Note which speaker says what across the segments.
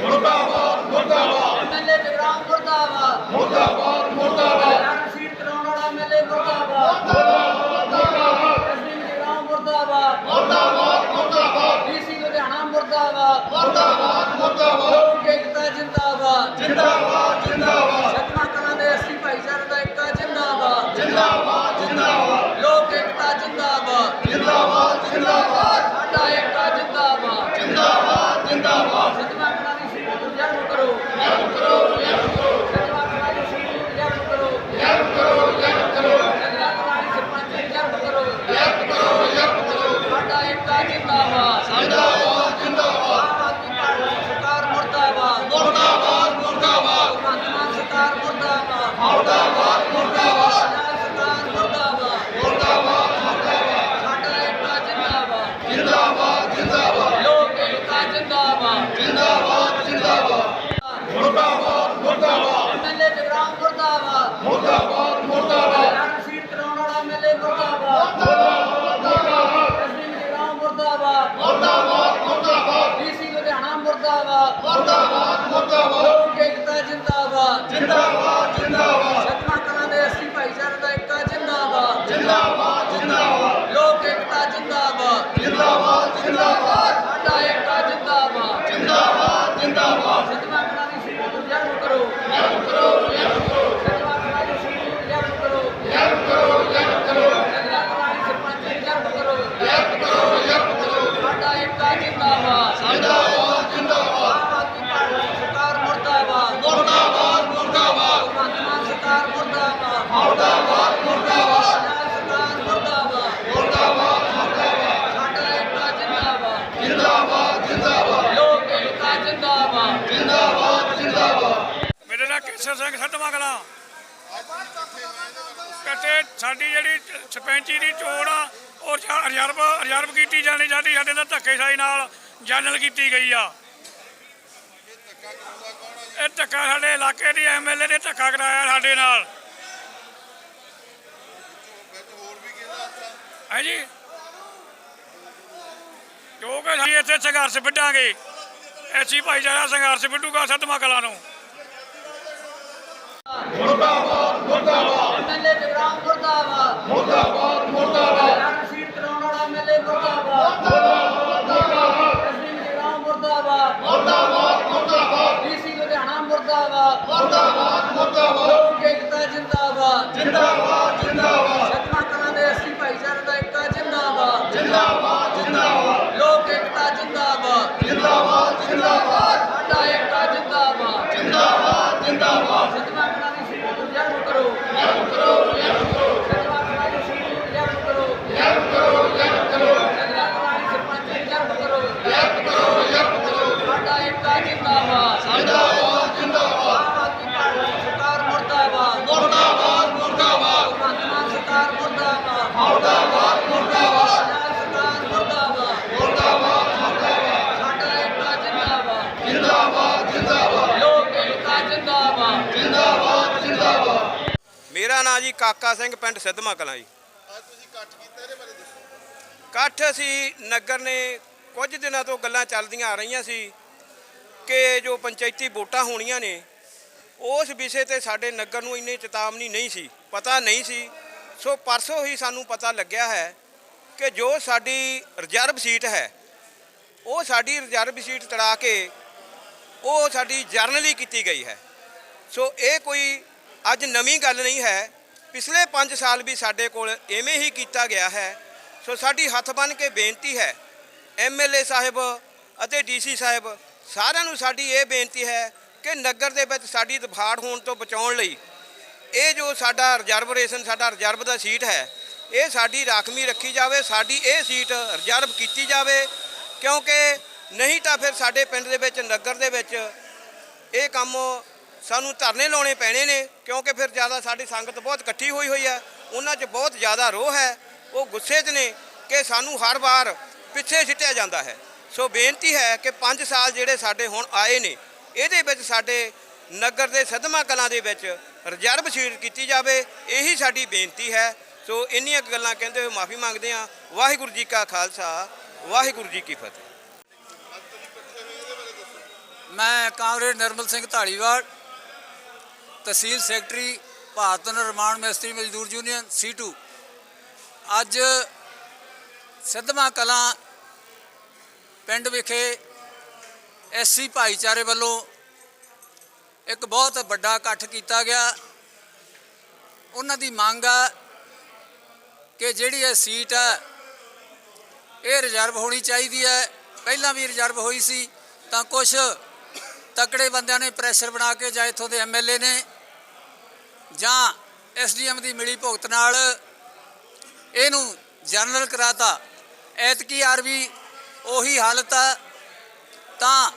Speaker 1: ਮੁਰਦਾਬਾਦ
Speaker 2: ਮੁਰਦਾਬਾਦ।
Speaker 1: ਮੁਰਦਾਬਾਦ ਮੁਰਦਾਬਾਦ।
Speaker 2: ਜਿੰਦਾਬਾਦ
Speaker 1: ਜਿੰਦਾਬਾਦ
Speaker 2: ਸਾਡਾ ਏਕਤਾ ਜਿੰਦਾਬਾਦ
Speaker 1: ਜਿੰਦਾਬਾਦ ਜਿੰਦਾਬਾਦ
Speaker 2: ਸਤਮਾ ਕਲਾਂ ਦੀ ਸੀਟ ਨੂੰ ਰਿਜ਼ਰਵ ਕਰੋ
Speaker 1: ਜਪ ਕਰੋ ਜਪ ਕਰੋ
Speaker 2: ਸਤਮਾ ਕਲਾਂ ਦੀ ਸੀਟ ਨੂੰ ਰਿਜ਼ਰਵ ਕਰੋ
Speaker 1: ਜਪ ਕਰੋ ਜਪ ਕਰੋ
Speaker 2: ਸਤਮਾ ਕਲਾਂ ਦੀ ਸਰਪੰਚ ਨੂੰ ਰਿਜ਼ਰਵ ਕਰੋ
Speaker 1: ਜਪ ਕਰੋ ਜਪ ਕਰੋ
Speaker 2: ਸਾਡਾ ਏਕਤਾ ਜਿੰਦਾਬਾਦ
Speaker 1: ਜਿੰਦਾਬਾਦ ਜਿੰਦਾਬਾਦ
Speaker 2: ਆਮ ਆਦਮੀ ਪਾਰਟੀ ਸਰਕਾਰ ਮੁਰਦਾਬਾਦ
Speaker 1: ਮੁਰਦਾਬਾਦ ਮੁਰਦਾਬਾਦ
Speaker 2: ਭਗਵੰਤ ਮਾਨ ਸਰਕਾਰ ਮੁਰਦਾਬਾਦ
Speaker 1: ਮੁਰਦਾਬਾਦ ਮੁਰਦਾਬਾਦ
Speaker 2: ਪੰਜਾਬ ਸਰਕਾਰ ਮੁਰਦਾਬਾਦ
Speaker 1: ਮੁਰਦਾਬਾਦ
Speaker 2: ਸਾਡਾ ਏਕਤਾ ਜਿੰਦਾਬਾਦ
Speaker 1: ਜਿੰਦਾਬਾਦ ਜਿੰਦਾਬਾਦ
Speaker 2: ਲੋਕ ਏਕਤਾ ਜਿੰਦਾਬਾਦ
Speaker 1: ਜਿੰਦਾਬਾਦ ਜਿੰਦਾਬਾਦ
Speaker 3: ਮੇਰੇ ਨਾਲ ਕੇਸਰ ਸਿੰਘ ਕਲਾਂ ਕੱਟੇ ਸਾਡੀ ਜਿਹੜੀ ਸਰਪੰਚੀ ਦੀ ਚੋਣ ਆ, ਉਹ ਰਿਜ਼ਰਵ ਰਿਜ਼ਰਵ ਕੀਤੀ ਜਾਣੀ ਸਾਡੀ, ਸਾਡੇ ਨਾਲ ਧੱਕੇਸ਼ਾਹੀ ਨਾਲ ਜਨਰਲ ਕੀਤੀ ਗਈ ਆ। ਇਹ ਧੱਕਾ ਸਾਡੇ ਇਲਾਕੇ ਦੀ ਐਮਐਲਏ ਨੇ ਧੱਕਾ ਕਰਾਇਆ ਸਾਡੇ ਨਾਲ। ਹੈ ਜੀ ਕਿਉਂਕਿ ਅਸੀਂ ਇੱਥੇ ਸੰਘਰਸ਼ ਵਿੱਢਾਂਗੇ, ਐਸੀ ਭਾਈਚਾਰਾ ਸੰਘਰਸ਼ ਵਿੱਢੂਗਾ ਸੱਤਵਾਂ ਕਲਾਂ ਨੂੰ।
Speaker 1: ਮੁਰਦਾਬਾਦ ਮੁਰਦਾਬਾਦ।
Speaker 2: ਐਮਐਲਏ ਜਗਰਾਮ ਮੁਰਦਾਬਾਦ।
Speaker 1: ਮੁਰਦਾਬਾਦ ਮੁਰਦਾਬਾਦ।
Speaker 2: ਰਣ ਸੀਟ ਕਰਾਉਣ ਵਾਲਾ ਐਮਐਲਏ ਮੁਰਦਾਬਾਦ। ਐਸਪੀ ਜਗਰਾਮ ਮੁਰਦਾਬਾਦ।
Speaker 1: ਮੁਰਦਾਬਾਦ ਮੁਰਦਾਬਾਦ।
Speaker 2: ਡੀਸੀ ਲੁਧਿਆਣਾ ਮੁਰਦਾਬਾਦ।
Speaker 1: ਮੁਰਦਾਬਾਦ ਮੁਰਦਾਬਾਦ।
Speaker 2: ਲੋਕ ਏਕਤਾ ਜਿੰਦਾਬਾਦ।
Speaker 1: ਜਿੰਦਾਬਾਦ
Speaker 2: ਸਤਮਾ ਕਲਾਂ ਦੇ ਐਸਪੀ ਭਾਈਚਾਰੇ ਦਾ ਏਕਤਾ ਜਿੰਦਾਬਾਦ
Speaker 1: ਜਿੰਦਾਬਾਦ ਜਿੰਦਾਬਾਦ
Speaker 2: ਲੋਕ ਏਕਤਾ ਜਿੰਦਾਬਾਦ
Speaker 1: ਜਿੰਦਾਬਾਦ ਜਿੰਦਾਬਾਦ
Speaker 2: ਸਾਡਾ ਏਕਤਾ ਜਿੰਦਾਬਾਦ
Speaker 1: ਜਿੰਦਾਬਾਦ ਜਿੰਦਾਬਾਦ
Speaker 2: ਸਤਮਾ ਕਲਾਂ ਦੀ ਸੀਟ ਨੂੰ ਰਿਜ਼ਰਵ ਕਰੋ
Speaker 1: ਜਪ ਕਰੋ ਜਪ ਕਰੋ
Speaker 2: ਸਤਮਾ ਕਲਾਂ ਦੀ ਸੀਟ ਨੂੰ ਰਿਜ਼ਰਵ ਕਰੋ
Speaker 1: ਜਪ ਕਰੋ ਜਪ ਕਰੋ
Speaker 2: ਸਤਮਾ ਕਲਾਂ ਦੀ ਸਰਪੰਚ ਨੂੰ ਰਿਜ਼ਰਵ ਕਰੋ
Speaker 1: ਜਪ ਕਰੋ ਜਪ ਕਰੋ
Speaker 2: ਸਾਡਾ ਏਕਤਾ ਜਿੰਦਾਬਾਦ
Speaker 1: ਜਿੰਦਾਬਾਦ ਜਿੰਦਾਬਾਦ
Speaker 2: ਆਮ ਆਦਮੀ ਪਾਰਟੀ ਸਰਕਾਰ ਮੁਰਦਾਬਾਦ
Speaker 1: ਮੁਰਦਾਬਾਦ ਮੁਰਦਾਬਾਦ
Speaker 2: ਭਗਵੰਤ ਮਾਨ ਸਰਕਾਰ ਮੁਰਦਾਬਾਦ
Speaker 1: ਮੁਰਦਾਬਾਦ ਮੁਰਦਾਬਾਦ
Speaker 2: ਪੰਜਾਬ ਸਰਕਾਰ ਮੁਰਦਾਬਾਦ
Speaker 1: ਮੁਰਦਾਬਾਦ
Speaker 2: ਸਾਡਾ ਏਕਤਾ ਜਿੰਦਾਬਾਦ
Speaker 1: ਜਿੰਦਾਬਾਦ ਜਿੰਦਾਬਾਦ
Speaker 2: ਲੋਕ ਏਕਤਾ ਜਿੰਦਾਬਾਦ
Speaker 1: ਜਿੰਦਾਬਾਦ ਜਿੰਦਾਬਾਦ
Speaker 4: ਮੇਰਾ ਨਾਂ ਜੀ ਕਾਕਾ ਸਿੰਘ ਪਿੰਡ ਸਿੱਧਮਾ ਕਲਾਂ ਜੀ।
Speaker 1: ਅੱਜ ਤੁਸੀਂ ਇਕੱਠ ਕੀਤਾ ਇਹਦੇ ਬਾਰੇ ਦੱਸੋ।
Speaker 4: ਇਕੱਠ ਅਸੀਂ ਨਗਰ ਨੇ ਕੁਝ ਦਿਨਾਂ ਤੋਂ ਗੱਲਾਂ ਚੱਲਦੀਆਂ ਆ ਰਹੀਆਂ ਸੀ ਕਿ ਜੋ ਪੰਚਾਇਤੀ ਵੋਟਾਂ ਹੋਣੀਆਂ ਨੇ ਉਸ ਵਿਸ਼ੇ ਤੇ ਸਾਡੇ ਨਗਰ ਨੂੰ ਇੰਨੀ ਚੇਤਾਵਨੀ ਨਹੀਂ ਸੀ ਪਤਾ ਨਹੀਂ ਸੀ। ਸੋ ਪਰਸੋਂ ਹੀ ਸਾਨੂੰ ਪਤਾ ਲੱਗਿਆ ਹੈ ਕਿ ਜੋ ਸਾਡੀ ਰਿਜ਼ਰਵ ਸੀਟ ਹੈ ਉਹ ਸਾਡੀ ਰਿਜ਼ਰਵ ਸੀਟ ਤੜਾ ਕੇ ਉਹ ਸਾਡੀ ਜਰਨਲੀ ਕੀਤੀ ਗਈ ਹੈ। ਸੋ ਇਹ ਕੋਈ ਅੱਜ ਨਵੀਂ ਗੱਲ ਨਹੀਂ ਹੈ ਪਿਛਲੇ 5 ਸਾਲ ਵੀ ਸਾਡੇ ਕੋਲ ਐਵੇਂ ਹੀ ਕੀਤਾ ਗਿਆ ਹੈ। ਸੋ ਸਾਡੀ ਹੱਥ ਬੰਨ ਕੇ ਬੇਨਤੀ ਹੈ ਐਮਐਲਏ ਸਾਹਿਬ ਅਤੇ ਡੀਸੀ ਸਾਹਿਬ, ਸਾਰਿਆਂ ਨੂੰ ਸਾਡੀ ਇਹ ਬੇਨਤੀ ਹੈ ਕਿ ਨਗਰ ਦੇ ਵਿੱਚ ਸਾਡੀ ਦਫਾੜ ਹੋਣ ਤੋਂ ਬਚਾਉਣ ਲਈ ਇਹ ਜੋ ਸਾਡਾ ਰਿਜ਼ਰਵਰੇਸ਼ਨ ਸਾਡਾ ਰਿਜ਼ਰਵ ਦਾ ਸੀਟ ਹੈ, ਇਹ ਸਾਡੀ ਰਾਖਵੀਂ ਰੱਖੀ ਜਾਵੇ, ਸਾਡੀ ਇਹ ਸੀਟ ਰਿਜ਼ਰਵ ਕੀਤੀ ਜਾਵੇ, ਕਿਉਂਕਿ ਨਹੀਂ ਤਾਂ ਫਿਰ ਸਾਡੇ ਪਿੰਡ ਦੇ ਵਿੱਚ, ਨਗਰ ਦੇ ਵਿੱਚ ਇਹ ਕੰਮ ਸਾਨੂੰ ਧਰਨੇ ਲਾਉਣੇ ਪੈਣੇ ਨੇ, ਕਿਉਂਕਿ ਫਿਰ ਜ਼ਿਆਦਾ ਸਾਡੀ ਸੰਗਤ ਬਹੁਤ ਇਕੱਠੀ ਹੋਈ ਹੋਈ ਹੈ। ਉਹਨਾਂ 'ਚ ਬਹੁਤ ਜ਼ਿਆਦਾ ਰੋਹ ਹੈ। ਉਹ ਗੁੱਸੇ 'ਚ ਨੇ ਕਿ ਸਾਨੂੰ ਹਰ ਵਾਰ ਪਿੱਛੇ ਸਿੱਟਿਆ ਜਾਂਦਾ ਹੈ। ਸੋ ਬੇਨਤੀ ਹੈ ਕਿ 5 ਸਾਲ ਜਿਹੜੇ ਸਾਡੇ ਹੁਣ ਆਏ ਨੇ, ਇਹਦੇ ਵਿੱਚ ਸਾਡੇ ਨਗਰ ਦੇ ਸਦਮਾ ਕਲਾਂ ਦੇ ਵਿੱਚ ਰਿਜ਼ਰਵ ਸੀਟ ਕੀਤੀ ਜਾਵੇ, ਇਹੀ ਸਾਡੀ ਬੇਨਤੀ ਹੈ। ਸੋ ਇੰਨੀਆਂ ਗੱਲਾਂ ਕਹਿੰਦੇ ਹੋਏ ਮਾਫੀ ਮੰਗਦੇ ਹਾਂ। ਵਾਹਿਗੁਰੂ ਜੀ ਕਾ ਖਾਲਸਾ, ਵਾਹਿਗੁਰੂ ਜੀ ਕੀ ਫਤਿਹ।
Speaker 5: ਮੈਂ ਕਾਮਰੇਡ ਨਰਮਲ ਸਿੰਘ ਢਾਲੀਵਾਲ ਤਹਿਸੀਲ ਸੈਕਟਰੀ ਭਾਰਤ ਨਿਰਮਾਣ ਮਿਸਤਰੀ ਮਜ਼ਦੂਰ ਯੂਨੀਅਨ C2 ਅੱਜ ਸਿੱਧਵਾਂ ਕਲਾਂ ਪਿੰਡ ਵਿਖੇ ਐਸਸੀ ਭਾਈਚਾਰੇ ਵੱਲੋਂ ਇੱਕ ਬਹੁਤ ਵੱਡਾ ਇਕੱਠ ਕੀਤਾ ਗਿਆ। ਉਹਨਾਂ ਦੀ ਮੰਗ ਆ ਕਿ ਜਿਹੜੀ ਇਹ ਸੀਟ ਹੈ ਇਹ ਰਿਜ਼ਰਵ ਹੋਣੀ ਚਾਹੀਦੀ ਹੈ। ਪਹਿਲਾਂ ਵੀ ਰਿਜ਼ਰਵ ਹੋਈ ਸੀ, ਤਾਂ ਕੁਝ ਤਕੜੇ ਬੰਦਿਆਂ ਨੇ ਪ੍ਰੈਸ਼ਰ ਬਣਾ ਕੇ ਜਾਂ ਇੱਥੋਂ ਦੇ ਐਮਐਲਏ ਨੇ ਜਾਂ ਐਸਡੀਐਮ ਦੀ ਮਿਲੀ ਭੁਗਤ ਨਾਲ ਇਹਨੂੰ ਜਨਰਲ ਕਰਾਤਾ। ਐਤਕੀ ਆਰ ਵੀ ਉਹੀ ਹਾਲਤ ਆ। ਤਾਂ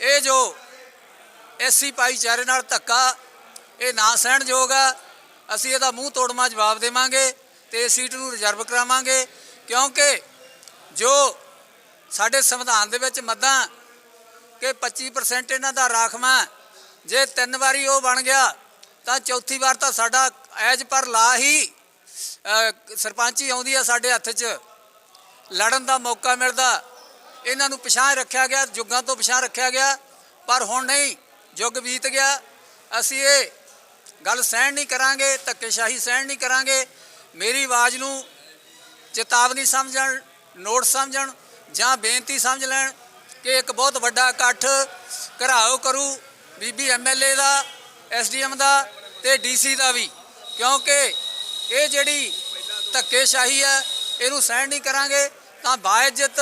Speaker 5: ਇਹ ਜੋ ਐਸਸੀ ਭਾਈਚਾਰੇ ਨਾਲ ਧੱਕਾ, ਇਹ ਨਾ ਸਹਿਣਯੋਗ ਆ। ਅਸੀਂ ਇਹਦਾ ਮੂੰਹ ਤੋੜਮਾ ਜਵਾਬ ਦੇਵਾਂਗੇ ਤੇ ਇਸ ਸੀਟ ਨੂੰ ਰਿਜ਼ਰਵ ਕਰਾਵਾਂਗੇ, ਕਿਉਂਕਿ ਜੋ ਸਾਡੇ ਸੰਵਿਧਾਨ ਦੇ ਵਿੱਚ ਮੱਦਾਂ ਕਿ 25% ਇਹਨਾਂ ਦਾ ਰਾਖਵਾ, ਜੇ ਤਿੰਨ ਵਾਰੀ ਉਹ ਬਣ ਗਿਆ ਤਾਂ ਚੌਥੀ ਵਾਰ ਤਾਂ ਸਾਡਾ ਐਜ ਪਰ ਲਾ ਹੀ ਅ, ਸਰਪੰਚੀ ਆਉਂਦੀ ਆ ਸਾਡੇ ਹੱਥ 'ਚ। ਲੜਨ ਦਾ ਮੌਕਾ ਮਿਲਦਾ। ਇਹਨਾਂ ਨੂੰ ਪਛਾਣ ਰੱਖਿਆ ਗਿਆ ਯੁੱਗਾਂ ਤੋਂ ਪਛਾਣ ਰੱਖਿਆ ਗਿਆ। ਪਰ ਹੁਣ ਨਹੀਂ ਯੁੱਗ ਬੀਤ ਗਿਆ। ਅਸੀਂ ਇਹ ਗੱਲ ਸਹਿਣ ਨਹੀਂ ਕਰਾਂਗੇ ਧੱਕੇਸ਼ਾਹੀ ਸਹਿਣ ਨਹੀਂ ਕਰਾਂਗੇ। ਮੇਰੀ ਆਵਾਜ਼ ਨੂੰ ਚੇਤਾਵਨੀ ਸਮਝਣ ਨੋਟ ਸਮਝਣ ਜਾਂ ਬੇਨਤੀ ਸਮਝ ਲੈਣ ਕਿ ਇੱਕ ਬਹੁਤ ਵੱਡਾ ਇਕੱਠ ਘਰਾਓ ਕਰੂ। ਬੀਬੀ ਐਮਐਲਏ ਦਾ ਐਸਡੀਐਮ ਦਾ ਤੇ ਡੀਸੀ ਦਾ ਵੀ, ਕਿਉਂਕਿ ਇਹ ਜਿਹੜੀ ਧੱਕੇਸ਼ਾਹੀ ਹੈ, ਇਹਨੂੰ ਸਹਿਣ ਨਹੀਂ ਕਰਾਂਗੇ, ਤਾਂ ਬਾਇਜ਼ਤ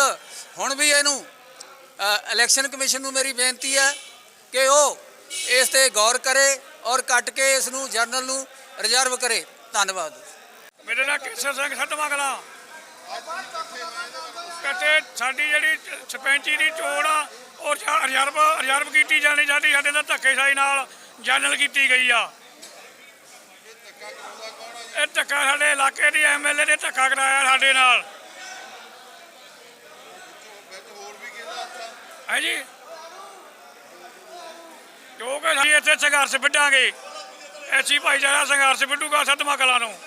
Speaker 5: ਹੁਣ ਵੀ ਇਹਨੂੰ ਇਲੈਕਸ਼ਨ ਕਮਿਸ਼ਨ ਨੂੰ ਮੇਰੀ ਬੇਨਤੀ ਹੈ ਕਿ ਉਹ ਇਸ ਤੇ ਗੌਰ ਕਰੇ ਔਰ ਕੱਟ ਕੇ ਇਸ ਨੂੰ ਜਰਨਲ ਨੂੰ ਰਿਜ਼ਰਵ ਕਰੇ। ਧੰਨਵਾਦ।
Speaker 3: ਮੇਰੇ ਨਾਲ ਕੇਸਰ ਸਿੰਘ ਸੱਤਵਾਂ ਕਲਾਂ ਕੱਟੇ ਸਾਡੀ ਜਿਹੜੀ ਸਰਪੰਚੀ ਦੀ ਚੋਣ ਆ, ਉਹ ਰਿਜ਼ਰਵ ਰਿਜ਼ਰਵ ਕੀਤੀ ਜਾਣੀ, ਸਾਡੀ, ਸਾਡੇ ਨਾਲ ਧੱਕੇਸ਼ਾਹੀ ਨਾਲ ਜਨਰਲ ਕੀਤੀ ਗਈ ਆ। ਇਹ ਧੱਕਾ ਸਾਡੇ ਇਲਾਕੇ ਦੀ ਐਮਐਲਏ ਨੇ ਧੱਕਾ ਕਰਾਇਆ ਸਾਡੇ ਨਾਲ। ਹੈ ਜੀ ਜੋ ਅਸੀਂ ਇੱਥੇ ਸੰਘਰਸ਼ ਵਿੱਢਾਂਗੇ। ਐਸੀ ਭਾਈਚਾਰਾ ਸੰਘਰਸ਼ ਵਿੱਢੂਗਾ ਸਦਮਾ ਕਲਾਂ ਨੂੰ।